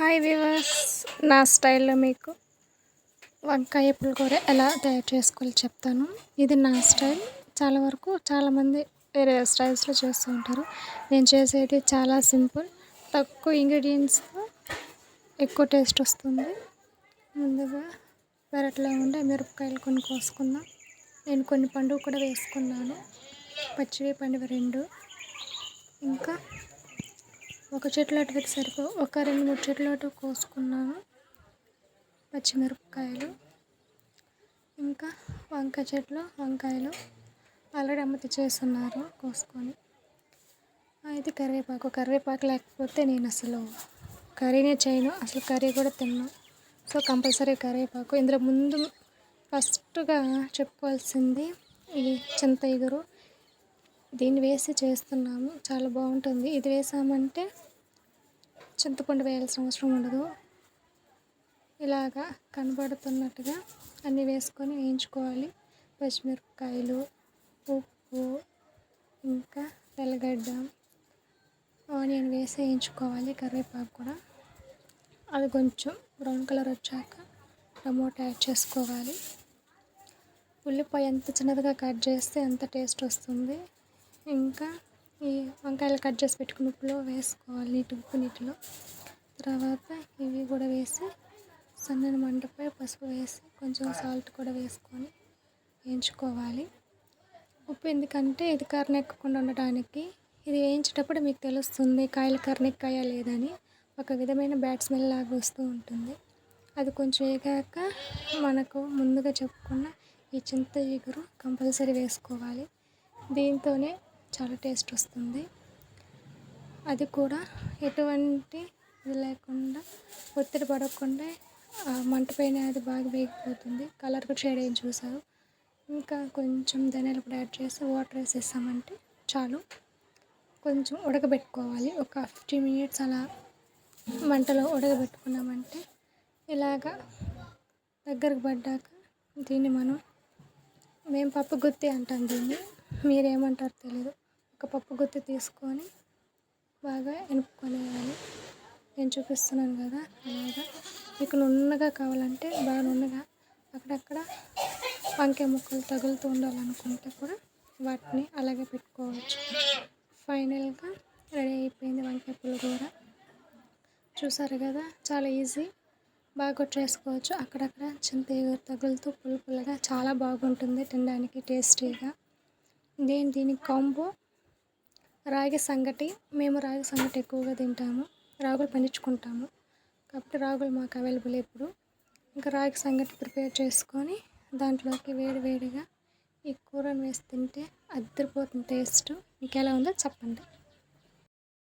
Hi viewers నా స్టైల్లో మీకు వంకాయ పులిహోర ఎలా తయారు చేసుకోవాలో చెప్తాను. ఇది నా స్టైల్. చాలా వరకు చాలామంది వేరే స్టైల్స్లో చేస్తూ ఉంటారు. నేను చేసేది చాలా సింపుల్. తక్కువ ఇంగ్రీడియంట్స్తో ఎక్కువ టేస్ట్ వస్తుంది. ముందుగా పెరట్లో ఉండే మిరపకాయలు కొన్ని కోసుకుందాం. నేను కొన్ని పండుగ కూడా వేసుకున్నాను. పచ్చివి పండుగ రెండు. ఇంకా ఒక చెట్లు అటువైపు సరిపో ఒక రెండు మూడు చెట్లు అటు కోసుకున్నాను. పచ్చిమిరపకాయలు ఇంకా వంకాయ చెట్లు వంకాయలు ఆల్రెడీ అమ్మ చేస్తున్నారు కోసుకొని. అయితే కరివేపాకు. కరివేపాకు లేకపోతే నేను అసలు కర్రీనే చేయను. అసలు కర్రీ కూడా తిన్నాను సో కంపల్సరీ కరివేపాకు. ఇందులో ముందు ఫస్ట్గా చెప్పుకోవాల్సింది ఈ చింత ఇగురు దీన్ని వేసి చేస్తున్నాము. చాలా బాగుంటుంది. ఇది వేసామంటే చింతపండు వేయాల్సిన అవసరం ఉండదు. ఇలాగా కనబడుతున్నట్టుగా అన్నీ వేసుకొని వేయించుకోవాలి. పచ్చిమిరపకాయలు ఉప్పు ఇంకా తెల్లగడ్డ ఆనియన్ వేసి వేయించుకోవాలి. కరివేపాకు కూడా. అది కొంచెం బ్రౌన్ కలర్ వచ్చాక టమోటా యాడ్ చేసుకోవాలి. ఉల్లిపాయ ఎంత చిన్నదిగా కట్ చేస్తే ఎంత టేస్ట్ వస్తుంది. ఇంకా ఈ వంకాయలు కట్ చేసి పెట్టుకుని ఉప్పులో వేసుకోవాలి నీటి ఉప్పు నీటిలో. తర్వాత ఇవి కూడా వేసి సన్నని మంటపై పసుపు వేసి కొంచెం సాల్ట్ కూడా వేసుకొని వేయించుకోవాలి. ఉప్పు ఎందుకంటే ఇది కర్రెక్కకుండా ఉండటానికి. ఇది వేయించేటప్పుడు మీకు తెలుస్తుంది కాయలు కర్రెక్కాయా లేదని. ఒక విధమైన బ్యాట్ స్మెల్ లాగా వస్తూ ఉంటుంది. అది కొంచెం వేగాక మనకు ముందుగా చెప్పుకున్న ఈ చింత ఎగురు కంపల్సరీ వేసుకోవాలి. దీంతోనే చాలా టేస్ట్ వస్తుంది. అది కూడా ఎటువంటి ఇది లేకుండా ఒత్తిడి పడకుండా మంట పైన అది బాగా వేగిపోతుంది. కలర్ కూడా షేడ్ అయ్యి చూసారు. ఇంకా కొంచెం ధనియాలు కూడా యాడ్ చేసి వాటర్ వేసేసామంటే చాలు. కొంచెం ఉడకబెట్టుకోవాలి. ఒక ఫిఫ్టీ మినిట్స్ అలా మంటలో ఉడకబెట్టుకున్నామంటే ఇలాగా దగ్గరకు పడ్డాక దీన్ని మనం మేము పప్పు గుత్తి అంటాం దీన్ని. మీరేమంటారో తెలీదు. ఒక పప్పు గుత్తి తీసుకొని బాగా ఎనుపుకొనేయాలి. నేను చూపిస్తున్నాను కదా అలాగా. మీకు నున్నగా కావాలంటే బాగా నున్నగా అక్కడక్కడ వంకాయ ముక్కలు తగులుతూ ఉండాలనుకుంటే కూడా వాటిని అలాగే పెట్టుకోవచ్చు. ఫైనల్గా రెడీ అయిపోయింది వంకాయ పులిహోర చూసారు కదా చాలా ఈజీ. బాగా చేసుకోవచ్చు. అక్కడక్కడ చింత తగులుతూ పుల్ల చాలా బాగుంటుంది తినడానికి టేస్టీగా. దేని దీని కాంబో రాగి సంగటి మేము రాగి సంగటి ఎక్కువగా తింటాము రాగులు పండించుకుంటాము. కాబట్టి రాగులు మాకు అవైలబుల్ ఎప్పుడు. ఇంకా రాగి సంగటి ప్రిపేర్ చేసుకొని దాంట్లోకి వేడి వేడిగా ఈ కూరను వేసి తింటే అద్దరిపోతుంది టేస్ట్. మీకు ఎలా ఉందో చెప్పండి.